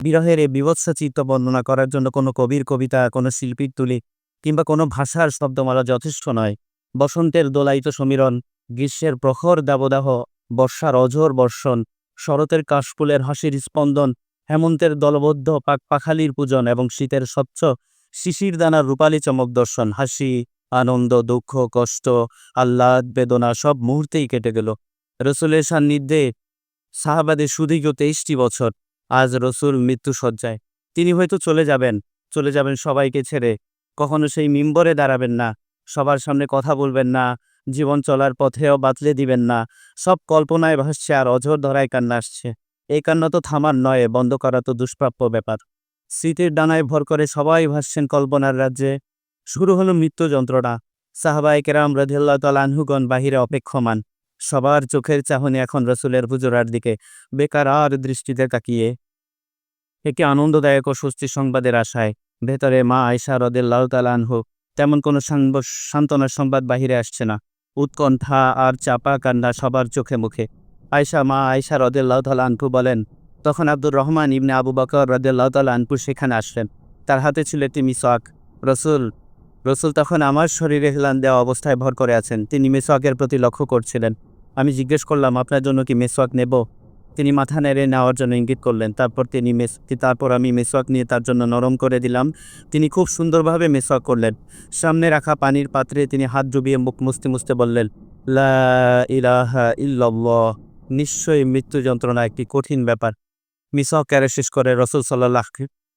বিরহের এই বিভৎস চিত্ত বর্ণনা করার জন্য কোনো কবির কবিতা, কোনো শিল্পীর তুলি কিংবা কোনো ভাষার শব্দমালা যথেষ্ট নয়। বসন্তের দোলায়িত সমীরণ, গ্রীষ্মের প্রখর দাবদাহ, বর্ষার অঝোর বর্ষণ, শরতের কাশফুলের হাসির স্পন্দন, হেমন্তের দলবদ্ধ পাক পাখালির পূজন এবং শীতের স্বচ্ছ শিশির দানার রূপালী চমক দর্শন। হাসি, আনন্দ, দুঃখ, কষ্ট, আহ্লাদ, বেদনা সব মুহূর্তেই কেটে গেল। রসুলের সান্নিধ্যে সাহাবাদের সুদীর্ঘ তেইশটি বছর আজ রসুল মৃত্যু সজ্জায়। তিনি হয়তো চলে যাবেন চলে যাবেন সবাইকে ছেড়ে। কখনো সেই মিম্বরে দাঁড়াবেন না, সবার সামনে কথা বলবেন না, জীবন চলার পথেও বাতলে দিবেন না। সব কল্পনায় ভাসছে আর অঝোর ধরায় কান্না আসছে। এই কান্না তো থামার নয়, বন্ধ করা তো দুষ্প্রাপ্য ব্যাপার। স্মৃতির ডানায় ভর করে সবাই ভাসছেন কল্পনার রাজ্যে। শুরু হলো মৃত্যু যন্ত্রণা। সাহাবাই কেরাম রধিল্লা আনহুগণ বাহিরে অপেক্ষমান। সবার চোখের চাহনি এখন রসুলের হুজুরার দিকে। বেকার আর দৃষ্টিতে তাকিয়ে একে আনন্দদায়ক ও স্বস্তির সংবাদের আশায়। ভেতরে মা আয়সা রদেল্লাহ আনহু, তেমন কোনো সান্ত্বনার সংবাদ বাহিরে আসছে না। উৎকণ্ঠা আর চাপা কান্না সবার চোখে মুখে। আয়সা মা আয়সা রদেল্লাহ তালা আনহু বলেন, তখন আব্দুর রহমান ইবনে আবু বকর রদেল্লাহ তালা আনহু সেখানে আসলেন। তার হাতে ছিল একটি মিসওয়াক। রসুল রসুল তখন আমার শরীরে হেলান দেওয়া অবস্থায় ভর করে আছেন। তিনি মেসওয়াকের প্রতি লক্ষ্য করছিলেন। আমি জিজ্ঞেস করলাম, আপনার জন্য কি মেসওয়াক নেব? তিনি মাথা নেড়ে নেওয়ার জন্য ইঙ্গিত করলেন। তারপর তিনি মেস তারপর আমি মেসওয়াক নিয়ে তার জন্য নরম করে দিলাম। তিনি খুব সুন্দরভাবে মেসওয়াক করলেন। সামনে রাখা পানির পাত্রে তিনি হাত ডুবিয়ে মুখ মুছতে মুছতে বললেন, লা নিশ্চয়ই মৃত্যু যন্ত্রণা একটি কঠিন ব্যাপার। মিসওয়াক ক্যারে শেষ করে রসুল সাল্লাহ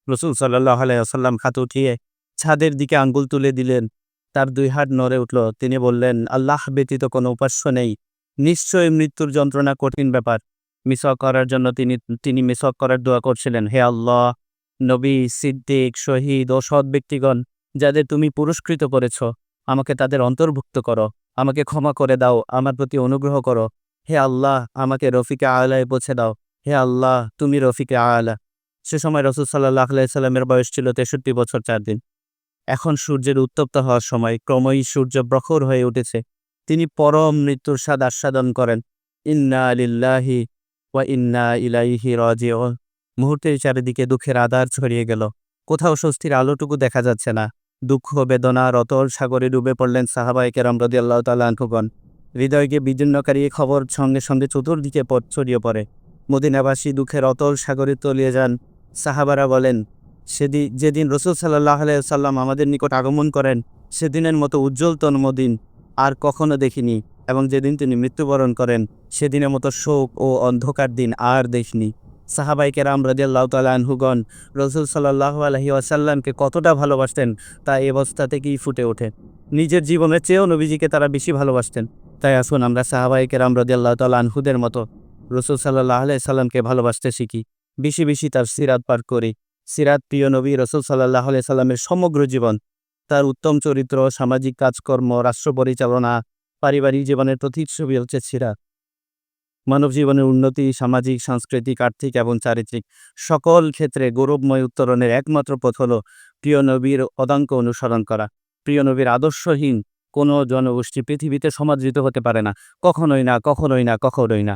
রসুল সাল্লাহ আলাইসাল্লাম খাতে উঠিয়ে ছাদের দিকে আঙ্গুল তুলে দিলেন। তার দুই হাত নড়ে উঠল। তিনি বললেন, আল্লাহ ব্যতীত কোনো উপাস্য নেই। নিশ্চয়ই মৃত্যুর যন্ত্রণা কঠিন ব্যাপার। মিসওয়াক করার জন্য তিনি তিনি মিসওয়াক করার দোয়া করছিলেন, হে আল্লাহ, নবী, সিদ্দিক, শহীদ ও সৎ ব্যক্তিগণ, যাদের তুমি পুরস্কৃত করেছ, আমাকে তাদের অন্তর্ভুক্ত করো, আমাকে ক্ষমা করে দাও, আমার প্রতি অনুগ্রহ করো। হে আল্লাহ, আমাকে রফিকে আলায় পৌঁছে দাও। হে আল্লাহ, তুমি রফিকে আলা। সে সময় রসুল সাল্লাহ আলাইসাল্লামের বয়স ছিল তেষট্টি বছর চার দিন। এখন সূর্যের উত্তপ্ত হওয়ার সময় ক্রমই সূর্য প্রখর হয়ে উঠেছে। তিনি পরম মৃত্যুর স্বাদ আস্বাদন করেন। ইন্না আলিল্লাহি ওয়া ইন্না ইলাইহি রাজিউন। মুহূর্তের চারিদিকে দুঃখের আধার ছড়িয়ে গেল। কোথাও স্বস্তির আলোটুকু দেখা যাচ্ছে না। দুঃখ, বেদনা রতল সাগরে ডুবে পড়লেন সাহাবাই কেরাম রদি আল্লাহ তাল্লাহ আনহুগণ। হৃদয়কে বিদীর্ণকারী খবর সঙ্গে সঙ্গে চতুর্দিকে পথ ছড়িয়ে পড়ে। মদিনাবাসী দুঃখের অতল সাগরে তলিয়ে যান। সাহাবারা বলেন সেদিন যেদিন রসুল সাল্লাহ আলাইসাল্লাম আমাদের নিকট আগমন করেন, সেদিনের মতো উজ্জ্বল তন্মদিন। আর কখনো দেখিনি এবং যেদিন তিনি মৃত্যুবরণ করেন, সেদিনের মতো শোক ও অন্ধকার দিন আর দেখিনি। সাহাবাই কেরাম রাজিয়াল্লাহ তালা আনহুগণ রসুল সাল্লাহ আলহি আসাল্লামকে কতটা ভালোবাসতেন তা এ অবস্থা থেকেই ফুটে ওঠে। নিজের জীবনের চেয়েও নবীজিকে তারা বেশি ভালোবাসতেন। তাই আসুন আমরা সাহাবাই কেরাম রাজিয়াল্লাহ তালা আনহুদের মতো রসুল সাল্লাহ আলাই সাল্লামকে ভালোবাসতে শিখি। বেশি বেশি তার সিরাত পাঠ করি। সিরাত প্রিয় নবী রসুল সাল্লাহ আলাই সাল্লামের সমগ্র জীবন তার উত্তম চরিত্র, সামাজিক কাজকর্ম, রাষ্ট্র পরিচালনা, পারিবারিক জীবনের প্রতিচ্ছবি হচ্ছে সিরাত মানব জীবনের উন্নতি, সামাজিক, সাংস্কৃতিক, আর্থিক এবং চারিত্রিক সকল ক্ষেত্রে গৌরবময় উত্তরণের একমাত্র পথ হল প্রিয় নবীর অদাঙ্ক অনুসরণ করা। প্রিয় নবীর আদর্শহীন কোনো জনগোষ্ঠী পৃথিবীতে সমাদৃত হতে পারে না। কখনোই না কখনোই না কখনোই না।